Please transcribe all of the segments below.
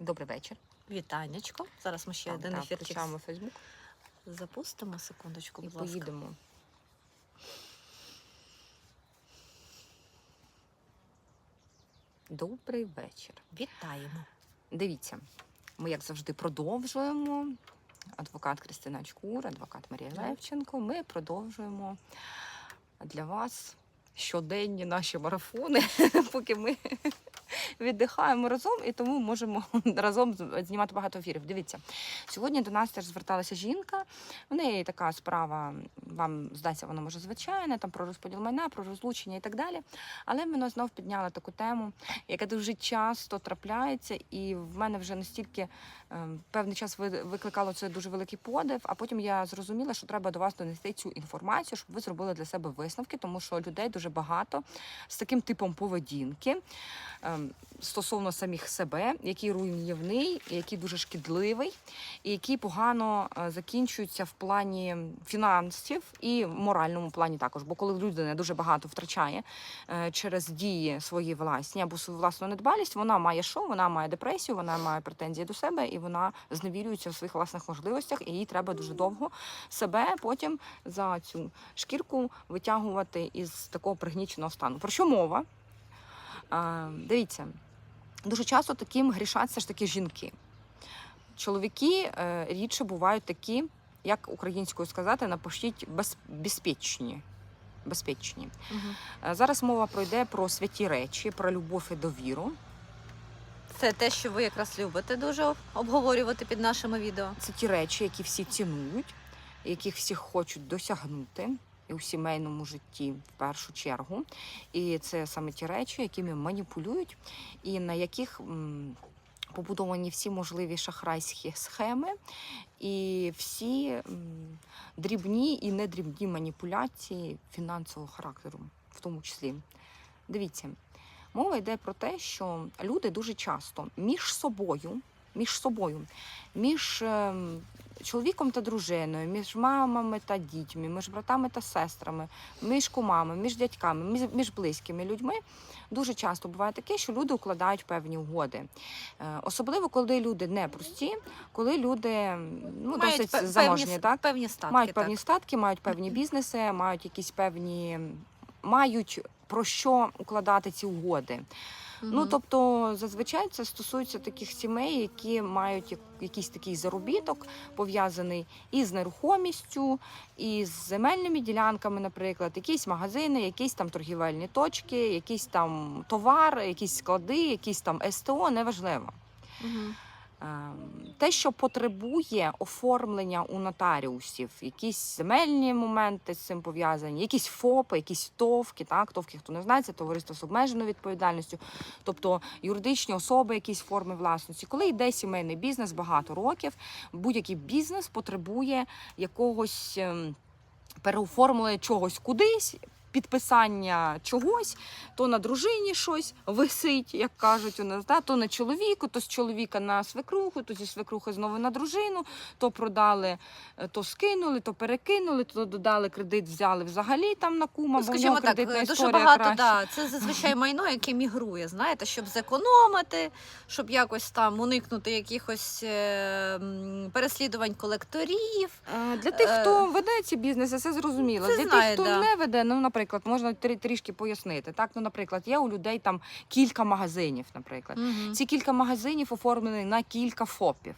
Добрий вечір. Вітанечко. Зараз ми ще Так, один так, ефірчик включаємо Фейсбук запустимо. Секундочку, і ласка. поїдемо. Добрий вечір. Вітаємо. Дивіться, ми, як завжди, продовжуємо. Адвокат Кристина Чкур, адвокат Марія. Левченко. Ми продовжуємо для вас щоденні наші марафони, поки ми віддихаємо разом і тому можемо разом знімати багато ефірів. Дивіться, сьогодні до нас теж зверталася жінка. В неї така справа, вам здається, вона може звичайна, там про розподіл майна, про розлучення і так далі. Але вона знов підняла таку тему, яка дуже часто трапляється, і в мене вже настільки ем, певний час ви- викликало це дуже великий подив. А потім я зрозуміла, що треба до вас донести цю інформацію, щоб ви зробили для себе висновки, тому що людей дуже багато з таким типом поведінки ем, стосовно самих себе, який руйнівний, який дуже шкідливий, і який погано е, закінчується в плані фінансів і в моральному плані також. Бо коли людина дуже багато втрачає е, через дії свої власні або свою власну недбалість, вона має що? Вона має депресію, вона має претензії до себе, і вона зневірюється в своїх власних можливостях, і їй треба дуже довго себе потім за цю шкірку витягувати із такого пригніченого стану. Про що мова? Дивіться, дуже часто таким грішать все ж таки жінки. Чоловіки е, рідше бувають такі, як українською сказати, напишіть безпечні. безпечні. Угу. Зараз мова пройде про святі речі, про любов і довіру. Це те, що ви якраз любите дуже обговорювати під нашими відео. Це ті речі, які всі цінують, яких всі хочуть досягнути. І у сімейному житті в першу чергу. І це саме ті речі, якими маніпулюють, і на яких побудовані всі можливі шахрайські схеми, і всі дрібні і недрібні маніпуляції фінансового характеру, в тому числі. Дивіться, мова йде про те, що люди дуже часто між собою, між собою, між ем, чоловіком та дружиною, між мамами та дітьми, між братами та сестрами, між кумами, між дядьками, між, між близькими людьми. Дуже часто буває таке, що люди укладають певні угоди. Е, Особливо, коли люди не прості, коли люди ну, досить пе- заможні, так? певні статки. мають так. певні статки, мають певні бізнеси, мають якісь певні, мають про що укладати ці угоди. Ну тобто, зазвичай це стосується таких сімей, які мають якийсь такий заробіток, пов'язаний із нерухомістю, із земельними ділянками, наприклад, якісь магазини, якісь там торгівельні точки, якісь там товар, якісь склади, якісь там СТО, неважливо. Мгм. Ем, Те, що потребує оформлення у нотаріусів, якісь земельні моменти з цим пов'язані, якісь ФОПи, якісь ТОВки, так, ТОВки, хто не знає, це товариство з обмеженою відповідальністю, тобто юридичні особи, якісь форми власності. Коли йде сімейний бізнес багато років, будь-який бізнес потребує якогось ем, переоформлення чогось кудись. Підписання чогось, то на дружині щось висить, як кажуть у нас, да? то на чоловіку, то з чоловіка на свекруху, то зі свекрухи знову на дружину, то продали, е, то скинули, то перекинули, то додали кредит, взяли взагалі там на кума, Ну, скажімо так, дуже багато, краще. да, це зазвичай майно, яке мігрує, знаєте, щоб зекономити, щоб якось там уникнути якихось е, переслідувань колекторів. Е, Для тих, Е, хто веде ці бізнеси, це зрозуміло. це Для знає, тих, хто да. не веде, ну, наприклад, можна трі- трішки пояснити. Так, ну, наприклад, є у людей там кілька магазинів, наприклад. Мгм. Ці кілька магазинів оформлені на кілька ФОПів.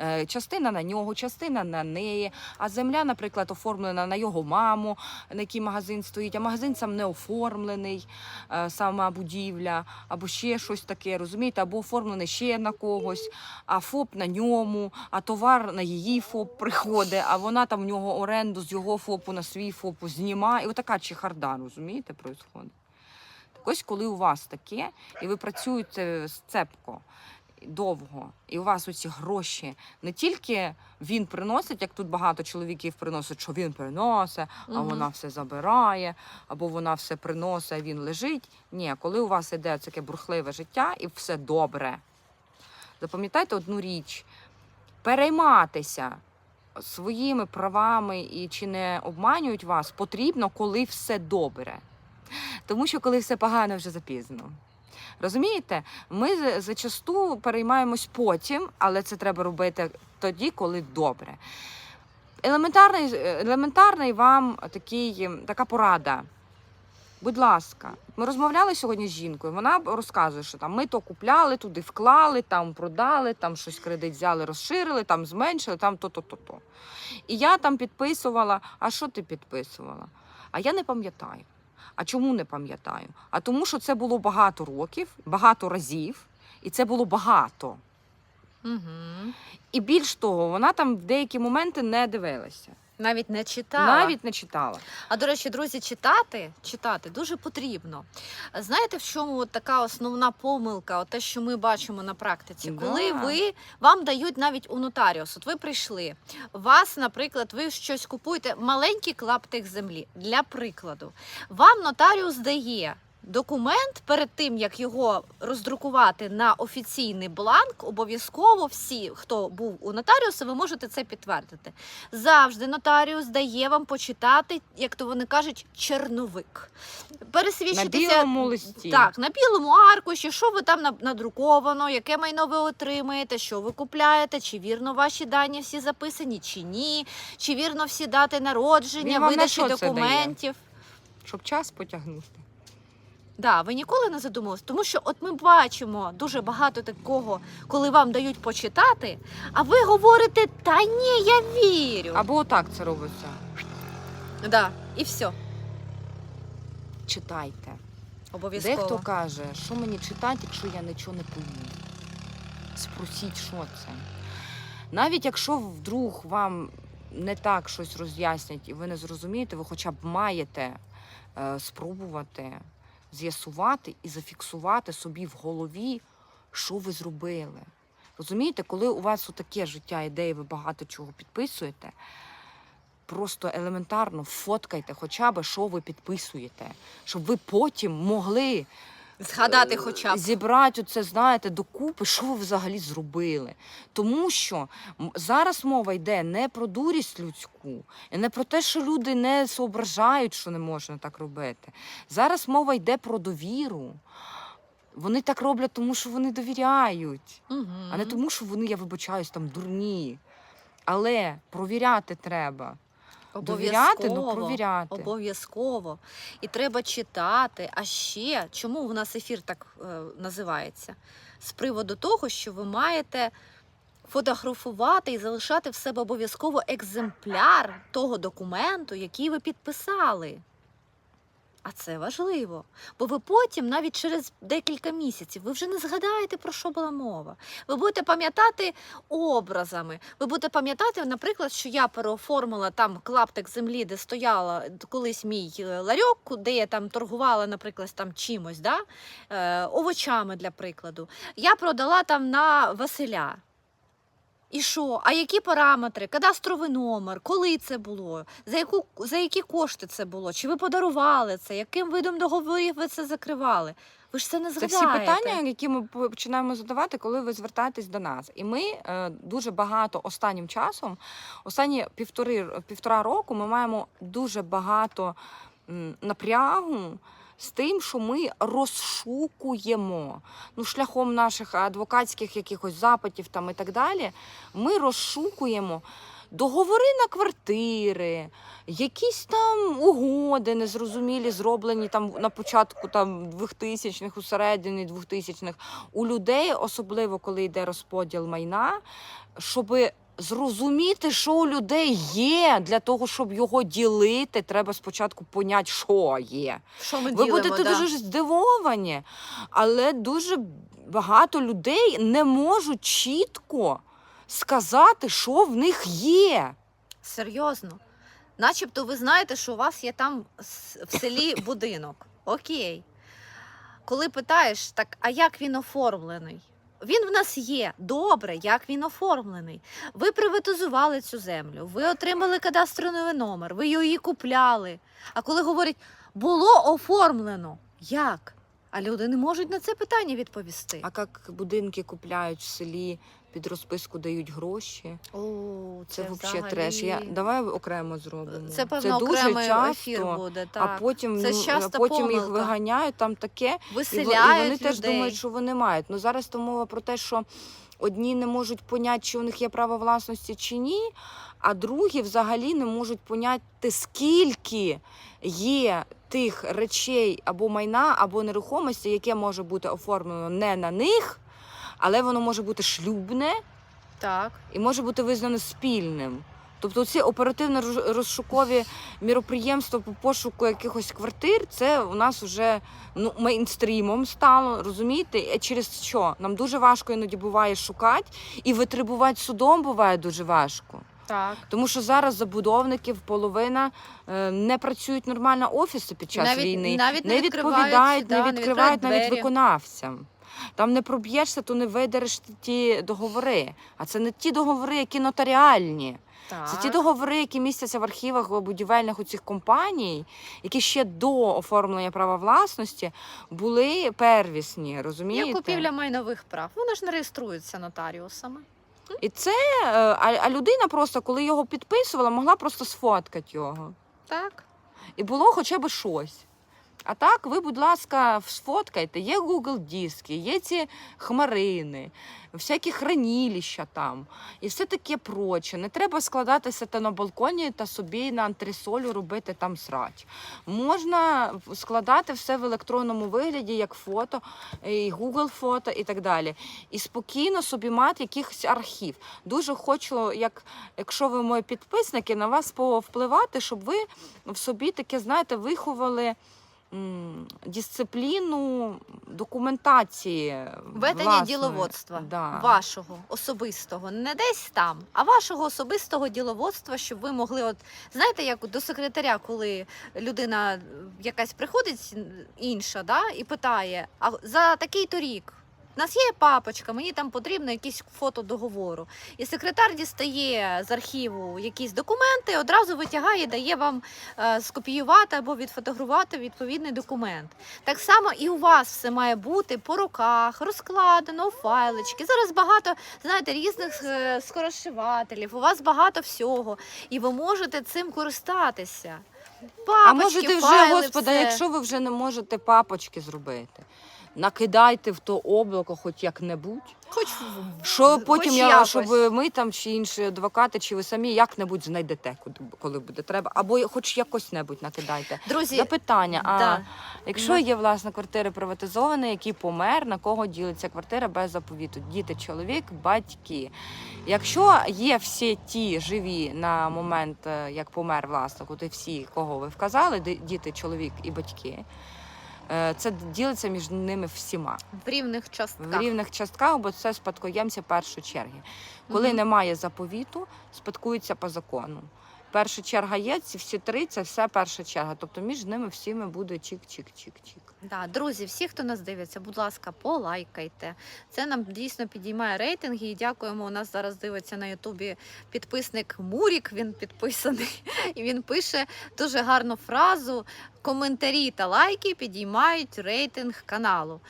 Е, Частина на нього, частина на неї. А земля, наприклад, оформлена на його маму, на який магазин стоїть, а магазин сам не оформлений, е, сама будівля, або ще щось таке, розумієте, або оформлений ще на когось, а ФОП на ньому, а товар на її ФОП приходить, а вона там в нього оренду з його ФОПу на свій ФОПу знімає. І отака чехарда, розумієте, происходить. Так ось, коли у вас таке, і ви працюєте цепко, довго, і у вас оці гроші не тільки він приносить, як тут багато чоловіків приносить, що він приносить, а Мгм. вона все забирає, або вона все приносить, а він лежить. Ні, коли у вас іде таке бурхливе життя і все добре, запам'ятайте одну річ: перейматися своїми правами і чи не обманюють вас, потрібно, коли все добре. Тому що коли все погано, вже запізно. Розумієте? Ми зачасту переймаємось потім, але це треба робити тоді, коли добре. Елементарний, елементарний вам такий, така порада. Будь ласка, ми розмовляли сьогодні з жінкою. Вона розказує, що там ми то купляли, туди вклали, там продали, там щось кредит взяли, розширили, там зменшили, там то-то, то-то. І я там підписувала. А що ти підписувала? А я не пам'ятаю. А чому не пам'ятаю? А тому, що це було багато років, багато разів, і це було багато. Угу. І більш того, вона там в деякі моменти не дивилася, Навіть не читала. навіть не читала. А до речі, друзі, читати, читати дуже потрібно. Знаєте, в чому от така основна помилка, от те, що ми бачимо на практиці, Да. коли ви вам дають навіть у нотаріус, от ви прийшли, вас, наприклад, ви щось купуєте, маленький клаптик землі. Для прикладу, вам нотаріус дає. Документ перед тим як його роздрукувати на офіційний бланк, обов'язково всі, хто був у нотаріуса, ви можете це підтвердити. Завжди нотаріус дає вам почитати, як то вони кажуть, черновик. На Пересвідчитися білому листі. так, на білому аркуші, що ви там на- надруковано, яке майно ви отримаєте, що ви купляєте, чи вірно ваші дані всі записані, чи ні, чи вірно всі дати народження, Він на видачі дає? документів. Щоб час потягнути. Да, ви ніколи не задумувалися, тому що от ми бачимо дуже багато такого, коли вам дають почитати, а ви говорите, та ні, я вірю. Або отак це робиться. Да, і все. Читайте. Обов'язково. Дехто каже, що мені читати, якщо я нічого не пойму. Спросіть, що це. Навіть якщо вдруг вам не так щось роз'яснять і ви не зрозумієте, ви хоча б маєте е, спробувати з'ясувати і зафіксувати собі в голові, що ви зробили. Розумієте, коли у вас таке життя іде, і ви багато чого підписуєте, просто елементарно фоткайте хоча б, що ви підписуєте, щоб ви потім могли Згадати хоча б. зібрати це, знаєте, докупи, що ви взагалі зробили. Тому що зараз мова йде не про дурість людську, і не про те, що люди не соображають, що не можна так робити. Зараз мова йде про довіру. Вони так роблять, тому що вони довіряють, а не тому, що вони, я вибачаюсь, там дурні. Але провіряти треба. Довіряти, ну Обов'язково. провіряти. Обов'язково. І треба читати. А ще чому у нас ефір так е, називається? З приводу того, що ви маєте фотографувати і залишати в себе обов'язково екземпляр того документу, який ви підписали. А це важливо, бо ви потім, навіть через декілька місяців, ви вже не згадаєте, про що була мова. Ви будете пам'ятати образами. Ви будете пам'ятати, наприклад, що я переоформила там клаптик землі, де стояла колись мій е, ларьок, де я там торгувала, наприклад, там чимось, да? е, овочами для прикладу. Я продала там на Василя. І що? А які параметри? Кадастровий номер, коли це було? За яку за які кошти це було? Чи ви подарували це? Яким видом договорів ви це закривали? Ви ж це не Це всі питання, які ми починаємо задавати, коли ви звертаєтесь до нас. І ми е, дуже багато останнім часом, останні півтори півтора року, ми маємо дуже багато м, напрягу. З тим, що ми розшукуємо ну, шляхом наших адвокатських якихось запитів там і так далі, ми розшукуємо договори на квартири, якісь там угоди незрозумілі, зроблені там на початку там 2000-х, у середині 2000-х, у людей, особливо коли йде розподіл майна, щоб зрозуміти, що у людей є, для того, щоб його ділити, треба спочатку поняти, що є. Що ми Ви ділимо, будете да. дуже здивовані, але дуже багато людей не можуть чітко сказати, що в них є. Серйозно. Начебто ви знаєте, що у вас є там в селі будинок. Окей. Коли питаєш, так а як він оформлений? Він в нас є. Добре, як він оформлений. Ви приватизували цю землю, ви отримали кадастровий номер, ви її купляли. А коли говорять, було оформлено, як? А люди не можуть на це питання відповісти. А як будинки купляють в селі, під розписку дають гроші. О, Це, це взагалі треш. Я, давай окремо зробимо. Це, певно, дуже окремий часто, ефір буде. а потім, Це ну, часто а потім їх виганяють, там таке. Во- і Виселяють вони теж думають, що вони мають. Ну зараз то мова про те, що одні не можуть поняти, чи у них є право власності чи ні, а другі взагалі не можуть поняти, скільки є тих речей або майна, або нерухомості, яке може бути оформлено не на них, але воно може бути шлюбне Так. і може бути визнано спільним. Тобто ці оперативно-розшукові міроприємства по пошуку якихось квартир, це у нас вже ну, мейнстрімом стало, розумієте? Через що? Нам дуже важко іноді буває шукати, і витребувати судом буває дуже важко. Так. Тому що зараз забудовників половина е, не працюють нормально офіси під час Навіть- війни, навіть не не відкривають, відповідають, да, не відкривають навіть двері. виконавцям. Там не проб'єшся, то не видереш ті договори. А це не ті договори, які нотаріальні. так. Це ті договори, які містяться в архівах будівельних у цих компаній, які ще до оформлення права власності були первісні, розумієте? Як купівля майнових прав. Вони ж не реєструються нотаріусами. І це е, а, а людина просто, коли його підписувала, могла просто сфоткати його. Так. І було хоча б щось. А так, ви, будь ласка, сфоткайте. Є Google диски, є ці хмарини, всякі хранилища там і все таке проче. Не треба складатися та на балконі та собі на антресолю робити там срач. Можна складати все в електронному вигляді, як фото, і Google фото і так далі. І спокійно собі мати якийсь архів. Дуже хочу, як якщо ви мої підписники, на вас повпливати, щоб ви в собі таке, знаєте, виховали дисципліну документації. Ведення діловодства Да. вашого особистого, не десь там, а вашого особистого діловодства, щоб ви могли, от знаєте, як до секретаря, коли людина якась приходить інша, да, і питає: а за такий-то рік. У нас є папочка, мені там потрібно якісь фото договору. І секретар дістає з архіву якісь документи, одразу витягає, дає вам е, скопіювати або відфотографувати відповідний документ. Так само і у вас все має бути по руках, розкладено у файлички. Зараз багато знаєте різних е, скоросшивателів. У вас багато всього, і ви можете цим користатися. Папочки, а можете вже, файли, господа, все. якщо ви вже не можете папочки зробити, накидайте в то облако хоч як-небудь. хоч Що хоч потім я, якось. щоб ми там чи інші адвокати, чи ви самі як-небудь знайдете, коли буде треба, або хоч якось небудь накидайте. друзі. Запитання. А якщо Ну. є власне квартири приватизовані, який помер, на кого ділиться квартира без заповіту? Діти, чоловік, батьки. Якщо є всі ті живі на момент, е, як помер власник, от і всі, кого ви вказали, діти, чоловік і батьки. Е, Це ділиться між ними всіма в рівних частках. в рівних частках, бо це спадкоємці першої черги. Коли Мгм. немає заповіту, спадкуються по закону. Перша черга є, ці всі три це все перша черга. Тобто між ними всіми буде чик-чик-чик-чик. Да, друзі, всі, хто нас дивиться, будь ласка, полайкайте. Це нам дійсно підіймає рейтинги. І дякуємо. У нас зараз дивиться на Ютубі підписник Мурік. Він підписаний, і він пише дуже гарну фразу: коментарі та лайки підіймають рейтинг каналу.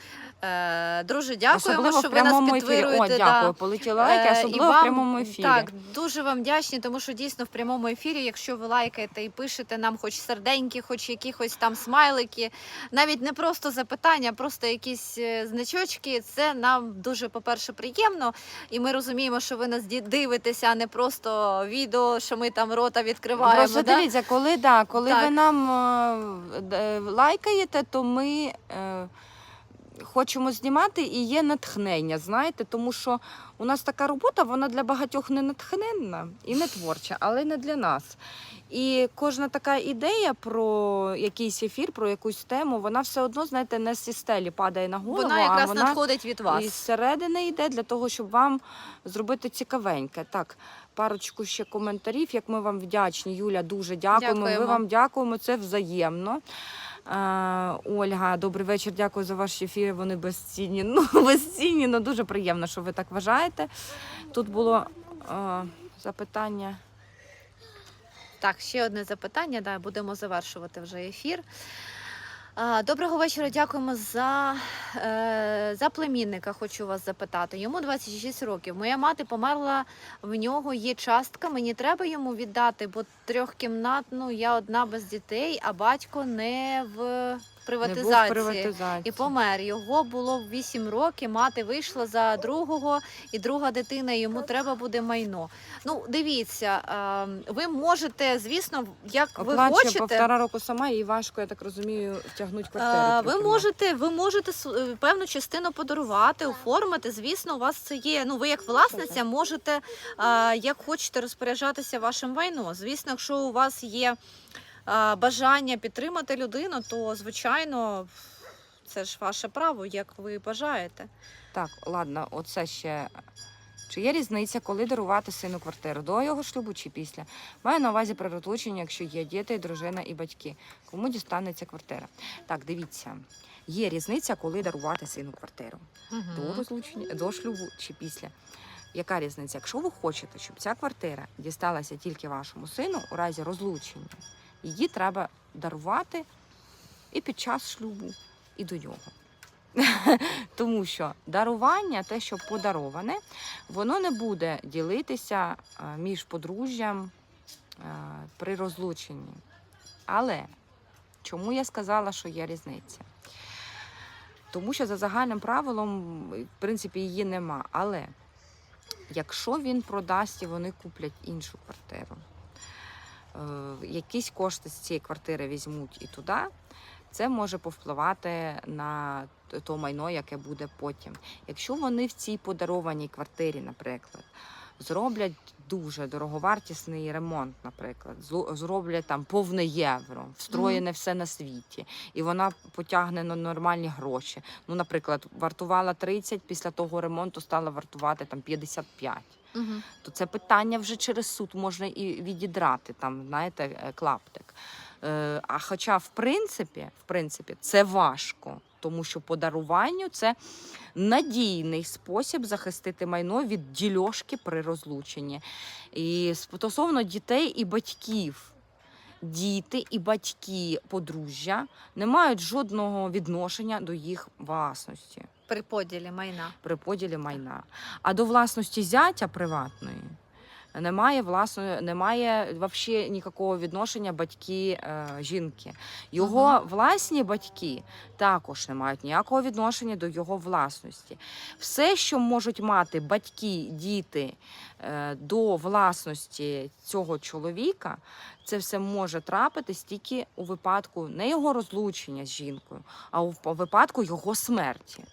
Е, друже, дякуємо, особливо що в ви нас прямому ефірі. О, дякую. Полетіли лайки, Е, особливо вам- в прямому ефірі. Так, дуже вам вдячні, тому що дійсно в прямому ефірі, якщо ви лайкаєте і пишете нам хоч серденьки, хоч якихось там смайлики, навіть не просто запитання, а просто якісь е, значочки, це нам дуже, по-перше, приємно. І ми розуміємо, що ви нас ді- дивитеся, а не просто відео, що ми там рота відкриваємо. Просто да? дивіться, коли, да, коли Так. ви нам е, лайкаєте, то ми е, хочемо знімати і є натхнення, знаєте, тому що у нас така робота, вона для багатьох не натхненна і не творча, але не для нас. І кожна така ідея про якийсь ефір, про якусь тему, вона все одно, знаєте, не зі стелі падає на голову, Вона а якраз вона надходить від вас. із середини йде для того, щоб вам зробити цікавеньке. Так, парочку ще коментарів, як ми вам вдячні. Юля, дуже дякуємо. Ми вам дякуємо, це взаємно. Е, Ольга, добрий вечір. Дякую за ваші ефіри. Вони безцінні. Ну, безцінні, ну дуже приємно, що ви так вважаєте. Тут було е, запитання. Так, ще одне запитання. Да, будемо завершувати вже ефір. Доброго вечора, дякуємо за, е, за племінника. Хочу вас запитати. Йому 26 років. Моя мати померла, в нього є частка. Мені треба йому віддати, бо трьохкімнатну я одна без дітей, а батько не в Не був приватизації. приватизації. І помер. Його було 8 років. Мати вийшла за другого, і друга дитина. Йому треба буде майно. Ну, дивіться, е, ви можете, звісно, як ви Оплачує хочете. півтора року сама, і важко, я так розумію, втягнути квартиру. Ви можете, ви можете е, певну частину подарувати, оформити. Звісно, у вас це є. Ну, ви як власниця можете як хочете розпоряджатися вашим майно. Звісно, якщо у вас є бажання підтримати людину, то звичайно це ж ваше право, як ви бажаєте. Так, ладно, оце ще. Чи є різниця, коли дарувати сину квартиру? До його шлюбу чи після? Маю на увазі при розлученні, якщо є діти, дружина і батьки. Кому дістанеться квартира? Так, дивіться. Є різниця, коли дарувати сину квартиру. До розлучення, до шлюбу чи після. Яка різниця? Якщо ви хочете, щоб ця квартира дісталася тільки вашому сину у разі розлучення, її треба дарувати і під час шлюбу, і до нього. Тому що дарування, те, що подароване, воно не буде ділитися е, між подружжям е, при розлученні. Але чому я сказала, що є різниця? Тому що за загальним правилом, в принципі, її нема. Але якщо він продасть і вони куплять іншу квартиру, якісь кошти з цієї квартири візьмуть і туди, це може повпливати на то майно, яке буде потім. Якщо вони в цій подарованій квартирі, наприклад, зроблять дуже дороговартісний ремонт, наприклад, зроблять там повне євро, встроєне все на світі, і вона потягне на нормальні гроші. Ну, наприклад, вартувала 30, після того ремонту стала вартувати там 55 То це питання вже через суд можна і відідрати, там, знаєте, е, клаптик. Е, А хоча, в принципі, в принципі, це важко, тому що подаруванню це надійний спосіб захистити майно від дільошки при розлученні. І стосовно дітей і батьків. Діти і батьки подружжя не мають жодного відношення до їх власності При поділі майна. при поділі майна. А до власності зятя приватної немає власної, немає взагалі ніякого відношення батьки е, жінки. Його Мгм. власні батьки також не мають ніякого відношення до його власності. Все, що можуть мати батьки, діти е, до власності цього чоловіка, це все може трапитись тільки у випадку не його розлучення з жінкою, а у випадку його смерті.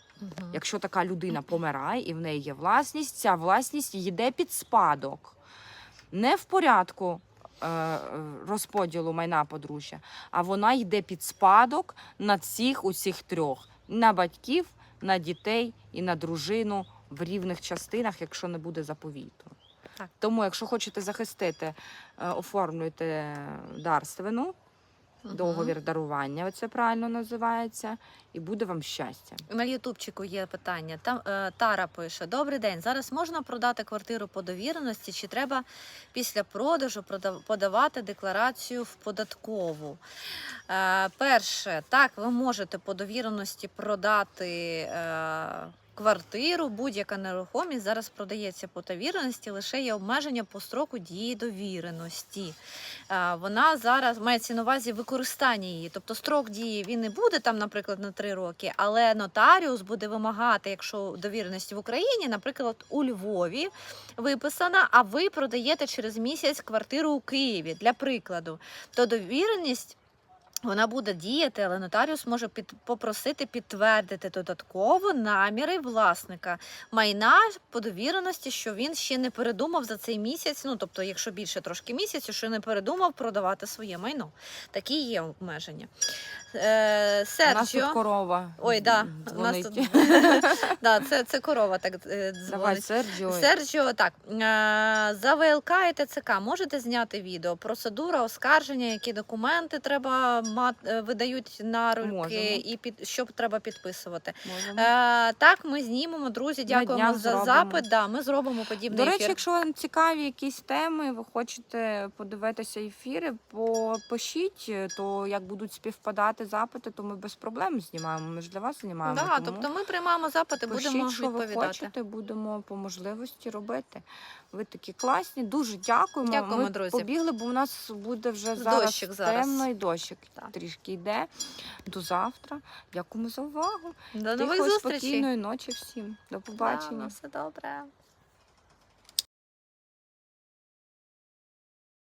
Якщо така людина помирає і в неї є власність, ця власність йде під спадок. Не в порядку е, розподілу майна подружжя, а вона йде під спадок на всіх усіх трьох: на батьків, на дітей і на дружину в рівних частинах, якщо не буде заповіту. Так. Тому, якщо хочете захистити, е, оформлюйте дарственну, договір дарування, оце правильно називається, і буде вам щастя. На Ютубчику є питання. Там е, Тара пише: Добрий день. Зараз можна продати квартиру по довіреності, чи треба після продажу продав- подавати декларацію в податкову? Е, перше, так, ви можете по довіреності продати. Е, Квартиру, будь-яка нерухомість зараз продається по довіреності, лише є обмеження по строку дії довіреності. Вона зараз мається на увазі використання її. Тобто строк дії він не буде там, наприклад, на три роки, але нотаріус буде вимагати, якщо довіреність в Україні, наприклад, у Львові виписана, а ви продаєте через місяць квартиру у Києві, для прикладу, то довіреність. Вона буде діяти, але нотаріус може під, попросити підтвердити додатково наміри власника майна по довіреності, що він ще не передумав за цей місяць. Ну тобто, якщо більше трошки місяцю, що не передумав продавати своє майно. Такі є обмеження. Е, У нас тут Серджіо. корова. Ой, да, у нас дзвонить. тут да, це, це корова так е, Давай, дзвонить. Серджіо. Серджіо, так е, за ВЛК і ТЦК можете зняти відео. Процедура оскарження, які документи треба мат, е, видають на руки, Можемо. і під що треба підписувати. Можемо. Е, так, ми знімемо, друзі. Дякуємо днях за зробимо. запит. Да, ми зробимо подібний До речі, ефір. якщо вам цікаві якісь теми, ви хочете подивитися ефіри, по- пишіть, то як будуть співпадати приймати запити, то ми без проблем знімаємо. Ми ж для вас знімаємо. Да, тому тобто ми приймаємо запити, пишіть, будемо що ви хочете, будемо по можливості робити. Ви такі класні, дуже дякуємо. Дякуємо, ми друзі. побігли, бо у нас буде вже зараз Дощик зараз. темно і дощик Так. трішки йде. До завтра. Дякуємо за увагу. До нових зустрічей. спокійної ночі всім. До Да, побачення. на все добре.